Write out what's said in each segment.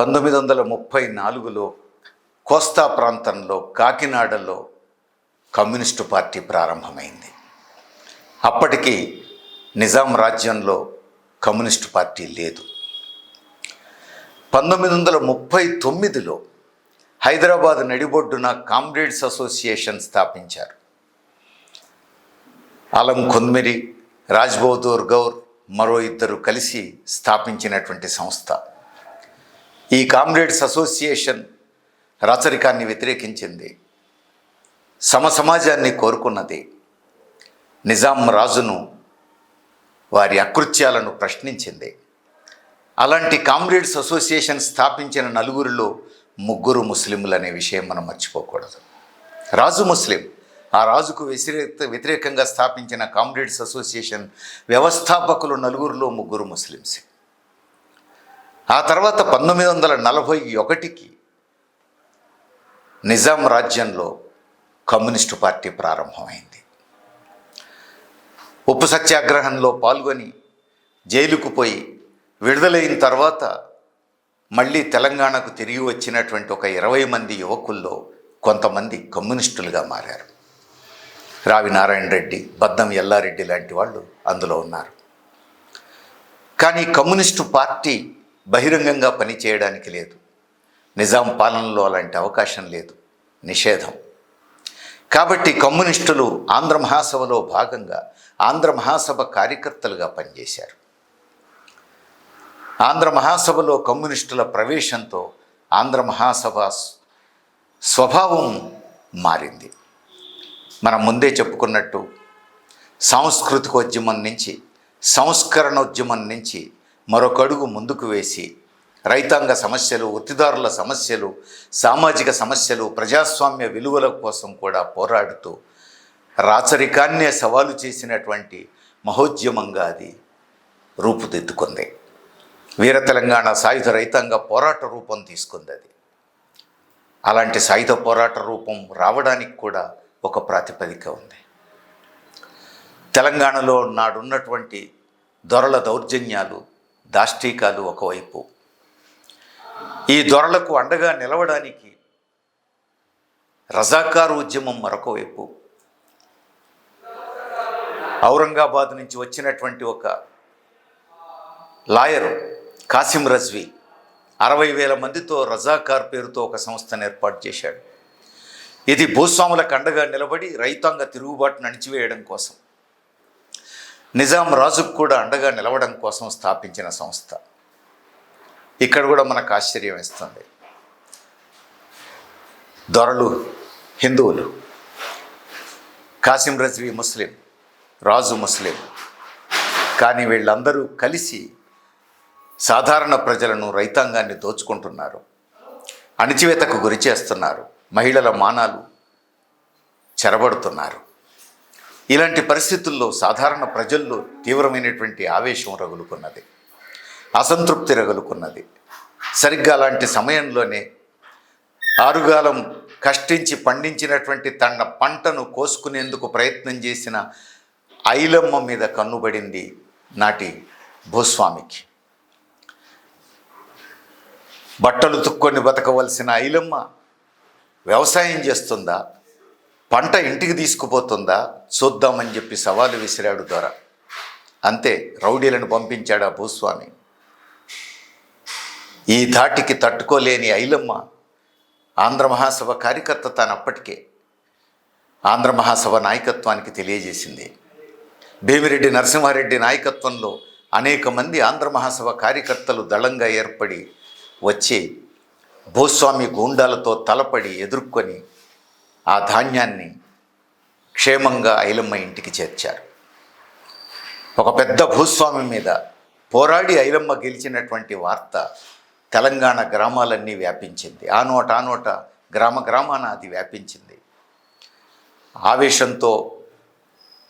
పంతొమ్మిది వందల ముప్పై నాలుగులో కోస్తా ప్రాంతంలో కాకినాడలో కమ్యూనిస్టు పార్టీ ప్రారంభమైంది. అప్పటికి నిజాం రాజ్యంలో కమ్యూనిస్టు పార్టీ లేదు. పంతొమ్మిది వందల ముప్పై తొమ్మిదిలో హైదరాబాద్ నడిబొడ్డున కామ్రేడ్స్ అసోసియేషన్ స్థాపించారు. ఆలం కొంద్మిరి రాజ్బహదూర్ గౌర్ మరో ఇద్దరు కలిసి స్థాపించినటువంటి సంస్థ. ఈ కామ్రేడ్స్ అసోసియేషన్ రాచరికాన్ని వ్యతిరేకించింది. సమసమాజాన్ని కోరుకున్నది నిజాం రాజును వారి అకృత్యాలను ప్రశ్నించింది. అలాంటి కామ్రేడ్స్ అసోసియేషన్ స్థాపించిన నలుగురిలో ముగ్గురు ముస్లింలు అనే విషయం మనం మర్చిపోకూడదు. రాజు ముస్లిం. ఆ రాజుకు వ్యతిరేక వ్యతిరేకంగా స్థాపించిన కామ్రేడ్స్ అసోసియేషన్ వ్యవస్థాపకులు నలుగురిలో ముగ్గురు ముస్లిమ్స్ ఆ తర్వాత పంతొమ్మిది వందల నలభై ఒకటికి నిజాం రాజ్యంలో కమ్యూనిస్టు పార్టీ ప్రారంభమైంది. ఉప్పు సత్యాగ్రహంలో పాల్గొని జైలుకు పోయి విడుదలైన తర్వాత మళ్ళీ తెలంగాణకు తిరిగి వచ్చినటువంటి ఒక ఇరవై మంది యువకుల్లో కొంతమంది కమ్యూనిస్టులుగా మారారు. రావి నారాయణ రెడ్డి బద్దం ఎల్లారెడ్డి లాంటి వాళ్ళు అందులో ఉన్నారు. కానీ కమ్యూనిస్టు పార్టీ బహిరంగంగా పనిచేయడానికి లేదు. నిజాం పాలనలో అలాంటి అవకాశం లేదు. నిషేధం. కాబట్టి కమ్యూనిస్టులు ఆంధ్ర మహాసభలో భాగంగా ఆంధ్ర మహాసభ కార్యకర్తలుగా పనిచేశారు. ఆంధ్ర మహాసభలో కమ్యూనిస్టుల ప్రవేశంతో ఆంధ్ర మహాసభ స్వభావం మారింది. మనం ముందే చెప్పుకున్నట్టు సాంస్కృతికోద్యమం నుంచి సంస్కరణోద్యమం నుంచి మరొకడుగు ముందుకు వేసి రైతాంగ సమస్యలు వృత్తిదారుల సమస్యలు సామాజిక సమస్యలు ప్రజాస్వామ్య విలువల కోసం కూడా పోరాడుతూ రాచరికాన్నే సవాలు చేసినటువంటి మహోద్యమంగా అది రూపుదిద్దుకుంది. వీర తెలంగాణ సాయుధ రైతాంగ పోరాట రూపం తీసుకుంది అది. అలాంటి సాయుధ పోరాట రూపం రావడానికి కూడా ఒక ప్రాతిపదిక ఉంది. తెలంగాణలో నాడున్నటువంటి దొరల దౌర్జన్యాలు దాష్టీకాలు ఒకవైపు. ఈ దొరలకు అండగా నిలవడానికి రజాకారు ఉద్యమం మరొక వైపు ఔరంగాబాద్ నుంచి వచ్చినటువంటి ఒక లాయరు కాసిం రజ్వీ అరవై వేల మందితో రజాకార్ పేరుతో ఒక సంస్థను ఏర్పాటు చేశాడు. ఇది భూస్వాములకు అండగా నిలబడి రైతాంగ తిరుగుబాటును అణిచివేయడం కోసం. నిజాం రాజుకు కూడా అండగా నిలవడం కోసం స్థాపించిన సంస్థ. ఇక్కడ కూడా మనకు ఆశ్చర్యం ఇస్తుంది దొరలు హిందువులు కాసిం రజ్వీ ముస్లిం రాజు ముస్లిం కానీ వీళ్ళందరూ కలిసి సాధారణ ప్రజలను రైతాంగాన్ని దోచుకుంటున్నారు. అణిచివేతకు గురి చేస్తున్నారు. మహిళల మానాలు చెరబడుతున్నారు. ఇలాంటి పరిస్థితుల్లో సాధారణ ప్రజల్లో తీవ్రమైనటువంటి ఆవేశం రగులుకున్నది అసంతృప్తి రగులుకున్నది. సరిగ్గా అలాంటి సమయంలోనే ఆరుగాలం కష్టించి పండించినటువంటి తన పంటను కోసుకునేందుకు ప్రయత్నం చేసిన ఐలమ్మ మీద కన్నుబడింది నాటి భూస్వామికి. బట్టలు తుక్కొని బతకవలసిన ఐలమ్మ వ్యవసాయం చేస్తుందా? పంట ఇంటికి తీసుకుపోతుందా? చూద్దామని చెప్పి సవాలు విసిరాడు దొర. అంతే రౌడీలను పంపించాడు ఆ భూస్వామి? ఈ ధాటికి తట్టుకోలేని ఐలమ్మ ఆంధ్ర మహాసభ కార్యకర్త తానప్పటికే ఆంధ్ర మహాసభ నాయకత్వానికి తెలియజేసింది. భీమిరెడ్డి నరసింహారెడ్డి నాయకత్వంలో అనేక మంది ఆంధ్ర మహాసభ కార్యకర్తలు దళంగా ఏర్పడి వచ్చి భూస్వామి గూండాలతో తలపడి ఎదుర్కొని ఆ ధాన్యాన్ని క్షేమంగా ఐలమ్మ ఇంటికి చేర్చారు. ఒక పెద్ద భూస్వామి మీద పోరాడి ఐలమ్మ గెలిచినటువంటి వార్త తెలంగాణ గ్రామాలన్నీ వ్యాపించింది. ఆ నోట ఆ నోట గ్రామ గ్రామాన అది వ్యాపించింది. ఆవేశంతో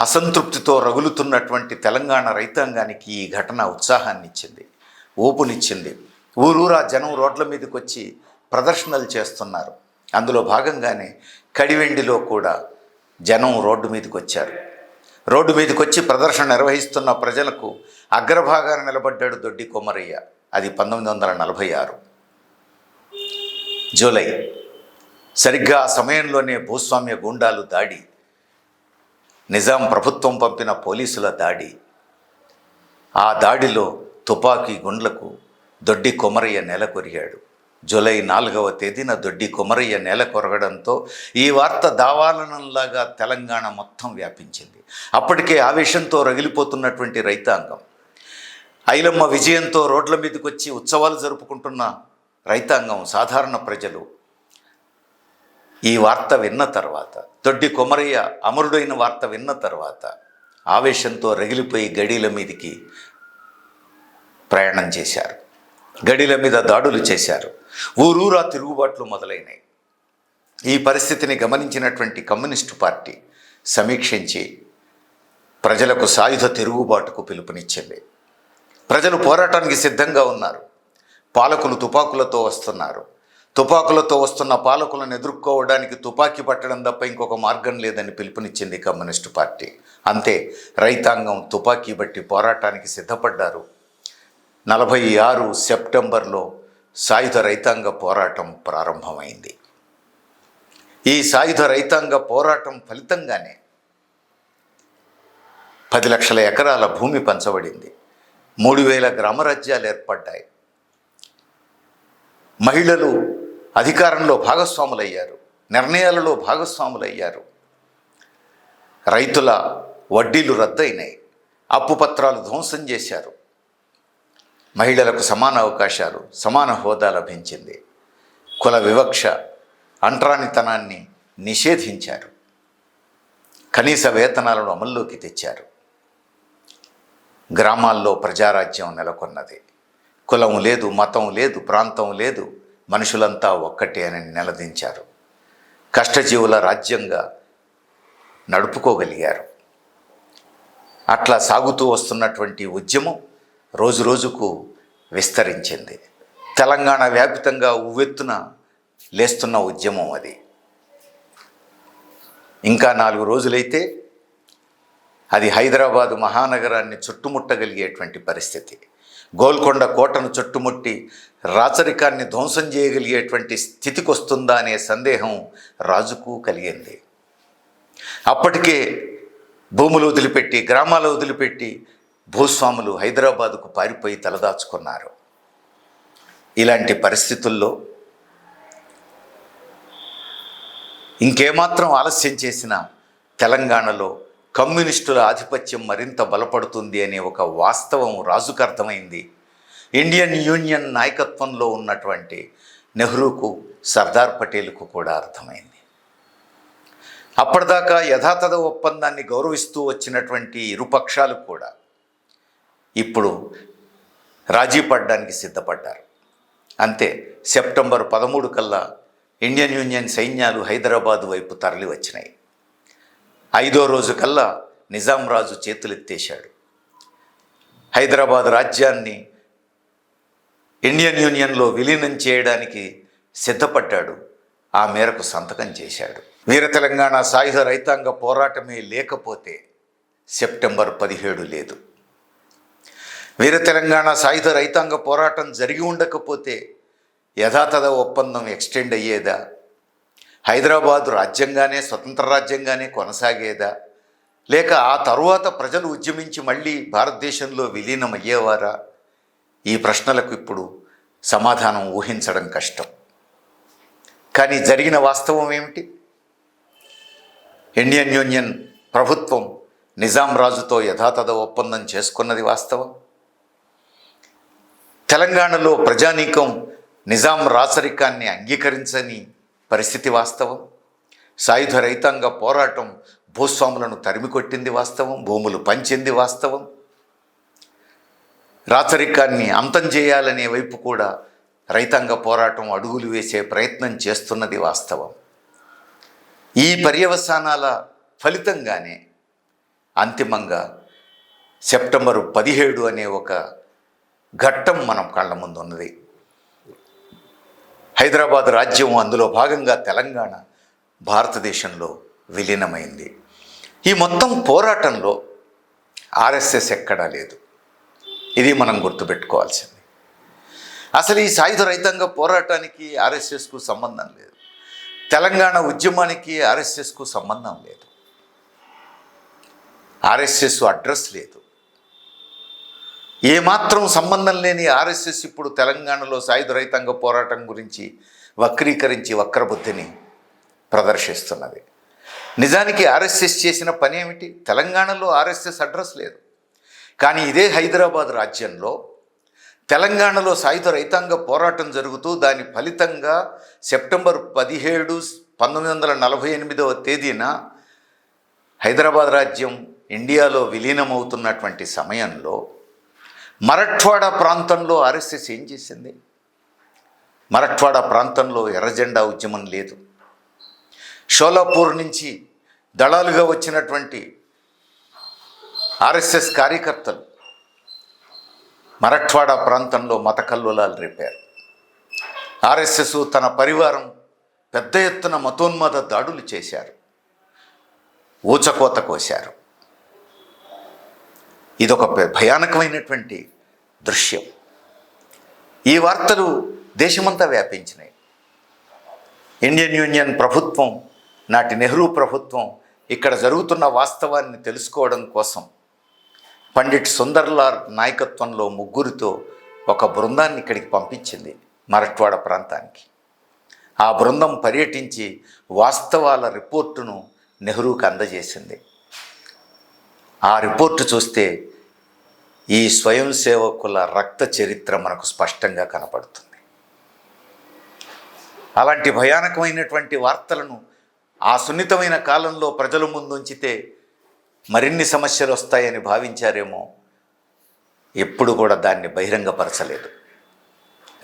అసంతృప్తితో రగులుతున్నటువంటి తెలంగాణ రైతాంగానికి ఈ ఘటన ఉత్సాహాన్ని ఇచ్చింది ఊపునిచ్చింది. ఊరూరా జనం రోడ్ల మీదకి వచ్చి ప్రదర్శనలు చేస్తున్నారు. అందులో భాగంగానే కడివెండిలో కూడా జనం రోడ్డు మీదకి వచ్చారు. రోడ్డు మీదకి వచ్చి ప్రదర్శన నిర్వహిస్తున్న ప్రజలకు అగ్రభాగాన నిలబడ్డాడు దొడ్డి కొమరయ్య. అది పంతొమ్మిది వందల నలభై ఆరు. జూలై. సరిగ్గా ఆ సమయంలోనే భూస్వామ్య గూండాలు దాడి. నిజాం ప్రభుత్వం పంపిన పోలీసుల దాడి. ఆ దాడిలో తుపాకీ గుండ్లకు దొడ్డి కొమరయ్య నెలకొరిగాడు. జూలై నాలుగవ తేదీన దొడ్డి కొమరయ్య నేల కొరగడంతో ఈ వార్త దావాలనంలాగా తెలంగాణ మొత్తం వ్యాపించింది. అప్పటికే ఆవేశంతో రగిలిపోతున్నటువంటి రైతాంగం. ఐలమ్మ విజయంతో రోడ్ల మీదకి వచ్చి ఉత్సవాలు జరుపుకుంటున్న రైతాంగం సాధారణ ప్రజలు. ఈ వార్త విన్న తర్వాత దొడ్డి కొమరయ్య అమరుడైన వార్త విన్న తర్వాత ఆవేశంతో రగిలిపోయి గడీల మీదికి ప్రయాణం చేశారు. గడిల మీద దాడులు చేశారు. ఊరూరా తిరుగుబాట్లు మొదలైనాయి. ఈ పరిస్థితిని గమనించినటువంటి కమ్యూనిస్టు పార్టీ సమీక్షించి ప్రజలకు సాయుధ తిరుగుబాటుకు పిలుపునిచ్చింది. ప్రజలు పోరాటానికి సిద్ధంగా ఉన్నారు. పాలకులు తుపాకులతో వస్తున్నారు. తుపాకులతో వస్తున్న పాలకులను ఎదుర్కోవడానికి తుపాకీ పట్టడం తప్ప ఇంకొక మార్గం లేదని పిలుపునిచ్చింది కమ్యూనిస్టు పార్టీ. అంతే రైతాంగం తుపాకీ బట్టి పోరాటానికి సిద్ధపడ్డారు నలభై ఆరు సెప్టెంబర్లో సాయుధ రైతాంగ పోరాటం ప్రారంభమైంది. ఈ సాయుధ రైతాంగ పోరాటం ఫలితంగానే పది లక్షల ఎకరాల భూమి పంచబడింది. మూడు వేల గ్రామరాజ్యాలు ఏర్పడ్డాయి. మహిళలు అధికారంలో భాగస్వాములయ్యారు. నిర్ణయాలలో భాగస్వాములయ్యారు. రైతుల వడ్డీలు రద్దయినాయి. అప్పు పత్రాలు ధ్వంసం చేశారు. మహిళలకు సమాన అవకాశాలు సమాన హోదా లభించింది. కుల వివక్ష అంటరానితనాన్ని నిషేధించారు. కనీస వేతనాలను అమల్లోకి తెచ్చారు. గ్రామాల్లో ప్రజారాజ్యం నెలకొన్నది. కులం లేదు మతం లేదు ప్రాంతం లేదు మనుషులంతా ఒక్కటే అని నిలదించారు. కష్టజీవుల రాజ్యంగా నడుపుకోగలిగారు. అట్లా సాగుతూ వస్తున్నటువంటి ఉద్యమం రోజు రోజుకు విస్తరించింది. తెలంగాణ వ్యాపితంగా ఉవ్వెత్తున లేస్తున్న ఉద్యమం అది. ఇంకా నాలుగు రోజులైతే అది హైదరాబాదు మహానగరాన్ని చుట్టుముట్టగలిగేటువంటి పరిస్థితి. గోల్కొండ కోటను చుట్టుముట్టి రాచరికాన్ని ధ్వంసం చేయగలిగేటువంటి స్థితికి వస్తుందా అనే సందేహం రాజుకు కలిగింది. అప్పటికే భూములు వదిలిపెట్టి గ్రామాలు వదిలిపెట్టి భూస్వాములు హైదరాబాదుకు పారిపోయి తలదాచుకున్నారు. ఇలాంటి పరిస్థితుల్లో ఇంకేమాత్రం ఆలస్యం చేసినా తెలంగాణలో కమ్యూనిస్టుల ఆధిపత్యం మరింత బలపడుతుంది అనే ఒక వాస్తవం రాజుకు అర్థమైంది ఇండియన్ యూనియన్ నాయకత్వంలో ఉన్నటువంటి నెహ్రూకు సర్దార్ పటేల్కు కూడా అర్థమైంది. అప్పటిదాకా యథాతథ ఒప్పందాన్ని గౌరవిస్తూ వచ్చినటువంటి ఇరుపక్షాలు కూడా ఇప్పుడు రాజీ పడడానికి సిద్ధపడ్డారు. అంతే సెప్టెంబర్ పదమూడు కల్లా ఇండియన్ యూనియన్ సైన్యాలు హైదరాబాదు వైపు తరలి వచ్చినాయి ఐదో రోజు కల్లా నిజాం రాజు చేతులెత్తేశాడు. హైదరాబాద్ రాజ్యాన్ని ఇండియన్ యూనియన్లో విలీనం చేయడానికి సిద్ధపడ్డాడు. ఆ మేరకు సంతకం చేశాడు. వీర తెలంగాణ సాయుధ రైతాంగ పోరాటమే లేకపోతే సెప్టెంబర్ పదిహేడు లేదు. వీర తెలంగాణ సాయుధ రైతాంగ పోరాటం జరిగి ఉండకపోతే యథాతథ ఒప్పందం ఎక్స్టెండ్ అయ్యేదా? హైదరాబాదు రాజ్యంగానే స్వతంత్ర రాజ్యంగానే కొనసాగేదా? లేక ఆ తరువాత ప్రజలు ఉద్యమించి మళ్ళీ భారతదేశంలో విలీనం అయ్యేవారా ఈ ప్రశ్నలకు ఇప్పుడు సమాధానం ఊహించడం కష్టం. కానీ జరిగిన వాస్తవం ఏమిటి? ఇండియన్ యూనియన్ ప్రభుత్వం నిజాం రాజుతో యథాతథ ఒప్పందం చేసుకున్నది వాస్తవం. తెలంగాణలో ప్రజానీకం నిజాం రాచరికాన్ని అంగీకరించని పరిస్థితి వాస్తవం. సాయుధ రైతాంగ పోరాటం భూస్వాములను తరిమికొట్టింది వాస్తవం భూములు పంచింది వాస్తవం. రాచరికాన్ని అంతం చేయాలనే వైపు కూడా రైతాంగ పోరాటం అడుగులు వేసే ప్రయత్నం చేస్తున్నది వాస్తవం. ఈ పర్యవసానాల ఫలితంగానే అంతిమంగా సెప్టెంబరు పదిహేడు అనే ఒక ఘట్టం మనం కళ్ళ ముందు ఉన్నది. హైదరాబాద్ రాజ్యం అందులో భాగంగా తెలంగాణ భారతదేశంలో విలీనమైంది. ఈ మొత్తం పోరాటంలో ఆర్ఎస్ఎస్ ఎక్కడా లేదు. ఇది మనం గుర్తుపెట్టుకోవాల్సింది. అసలు ఈ సాయుధ రైతాంగ పోరాటానికి ఆర్ఎస్ఎస్కు సంబంధం లేదు. తెలంగాణ ఉద్యమానికి ఆర్ఎస్ఎస్కు సంబంధం లేదు. ఆర్ఎస్ఎస్ అడ్రస్ లేదు. ఏమాత్రం సంబంధం లేని ఆర్ఎస్ఎస్ ఇప్పుడు తెలంగాణలో సాయుధ రైతాంగ పోరాటం గురించి వక్రీకరించి వక్రబుద్ధిని ప్రదర్శిస్తున్నది. నిజానికి ఆర్ఎస్ఎస్ చేసిన పని ఏమిటి? తెలంగాణలో ఆర్ఎస్ఎస్ అడ్రస్ లేదు. కానీ ఇదే హైదరాబాద్ రాజ్యంలో తెలంగాణలో సాయుధ రైతాంగ పోరాటం జరుగుతూ దాని ఫలితంగా సెప్టెంబర్ పదిహేడు పంతొమ్మిది వందల నలభై ఎనిమిదవ తేదీన హైదరాబాద్ రాజ్యం ఇండియాలో విలీనమవుతున్నటువంటి సమయంలో మరఠ్వాడ ప్రాంతంలో ఆర్ఎస్ఎస్ ఏం చేసింది? మరఠ్వాడ ప్రాంతంలో ఎర్రజెండా ఉద్యమం లేదు. షోలాపూర్ నుంచి దళాలుగా వచ్చినటువంటి ఆర్ఎస్ఎస్ కార్యకర్తలు మరఠ్వాడ ప్రాంతంలో మత కల్లోలాలు రేపారు. ఆర్ఎస్ఎస్ తన పరివారం పెద్ద ఎత్తున మతోన్మాద దాడులు చేశారు. ఊచకోత కోశారు. ఇదొక భయానకమైనటువంటి దృశ్యం. ఈ వార్తలు దేశమంతా వ్యాపించినాయి. ఇండియన్ యూనియన్ ప్రభుత్వం నాటి నెహ్రూ ప్రభుత్వం ఇక్కడ జరుగుతున్న వాస్తవాన్ని తెలుసుకోవడం కోసం పండిట్ సుందర్లాల్ నాయకత్వంలో ముగ్గురితో ఒక బృందాన్ని ఇక్కడికి పంపించింది మరట్వాడ ప్రాంతానికి. ఆ బృందం పర్యటించి వాస్తవాల రిపోర్టును నెహ్రూకి అందజేసింది. ఆ రిపోర్టు చూస్తే ఈ స్వయం సేవకుల రక్త చరిత్ర మనకు స్పష్టంగా కనపడుతుంది. అలాంటి భయానకమైనటువంటి వార్తలను ఆ సున్నితమైన కాలంలో ప్రజల ముందుంచితే మరిన్ని సమస్యలు వస్తాయని భావించారేమో ఎప్పుడు కూడా దాన్ని బహిరంగపరచలేదు.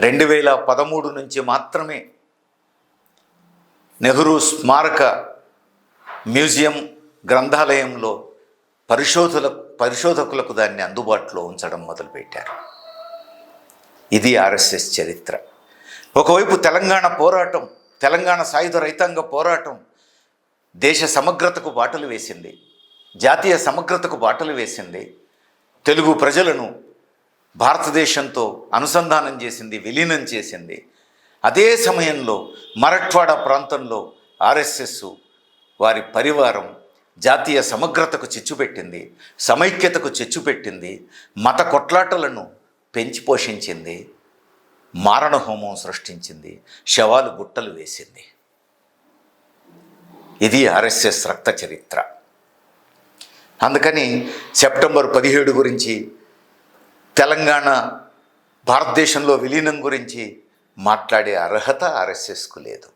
రెండు వేల పదమూడు నుంచి మాత్రమే నెహ్రూ స్మారక మ్యూజియం గ్రంథాలయంలో పరిశోధుల పరిశోధకులకు దాన్ని అందుబాటులో ఉంచడం మొదలుపెట్టారు. ఇది ఆర్ఎస్ఎస్ చరిత్ర. ఒకవైపు తెలంగాణ పోరాటం తెలంగాణ సాయుధ రైతాంగ పోరాటం దేశ సమగ్రతకు బాటలు వేసింది జాతీయ సమగ్రతకు బాటలు వేసింది తెలుగు ప్రజలను భారతదేశంతో అనుసంధానం చేసింది విలీనం చేసింది. అదే సమయంలో మరఠ్వాడ ప్రాంతంలో ఆర్ఎస్ఎస్ వారి పరివారం జాతీయ సమగ్రతకు చిచ్చుపెట్టింది సమైక్యతకు చిచ్చుపెట్టింది మత కొట్లాటలను పెంచి పోషించింది మారణ హోమం సృష్టించింది శవాలు గుట్టలు వేసింది. ఇది ఆర్ఎస్ఎస్ రక్త చరిత్ర. అందుకని సెప్టెంబర్ పదిహేడు గురించి తెలంగాణ భారతదేశంలో విలీనం గురించి మాట్లాడే అర్హత ఆర్ఎస్ఎస్కు లేదు.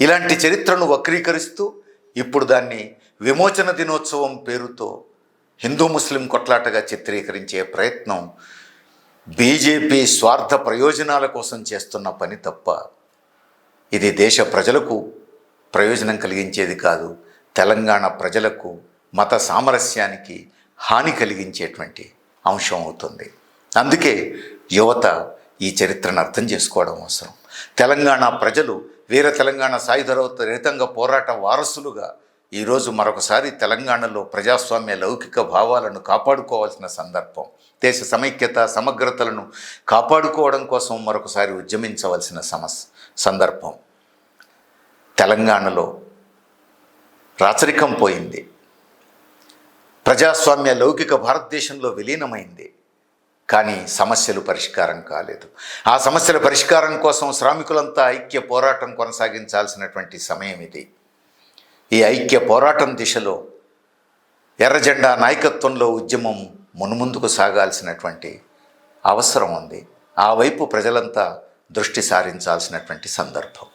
ఇలాంటి చరిత్రను వక్రీకరిస్తూ ఇప్పుడు దాన్ని విమోచన దినోత్సవం పేరుతో హిందూ ముస్లిం కొట్లాటగా చిత్రీకరించే ప్రయత్నం బీజేపీ స్వార్థ ప్రయోజనాల కోసం చేస్తున్న పని తప్ప ఇది దేశ ప్రజలకు ప్రయోజనం కలిగించేది కాదు తెలంగాణ ప్రజలకు మత సామరస్యానికి హాని కలిగించేటువంటి అంశం అవుతుంది. అందుకే యువత ఈ చరిత్రను అర్థం చేసుకోవడం అవసరం. తెలంగాణ ప్రజలు వీర తెలంగాణ సాయుధ రైతాంగ పోరాట వారసులుగా ఈరోజు మరొకసారి తెలంగాణలో ప్రజాస్వామ్య లౌకిక భావాలను కాపాడుకోవాల్సిన సందర్భం. దేశ సమైక్యత సమగ్రతలను కాపాడుకోవడం కోసం మరొకసారి ఉద్యమించవలసిన సమస్ సందర్భం. తెలంగాణలో రాచరికం పోయింది. ప్రజాస్వామ్య లౌకిక భారతదేశంలో విలీనమైంది. కానీ సమస్యలు పరిష్కారం కాలేదు. ఆ సమస్యల పరిష్కారం కోసం శ్రామికులంతా ఐక్య పోరాటం కొనసాగించాల్సినటువంటి సమయం ఇది. ఈ ఐక్య పోరాటం దిశలో ఎర్రజెండా నాయకత్వంలో ఉద్యమం మున్ముందుకు సాగాల్సినటువంటి అవసరం ఉంది. ఆ వైపు ప్రజలంతా దృష్టి సారించాల్సినటువంటి సందర్భం.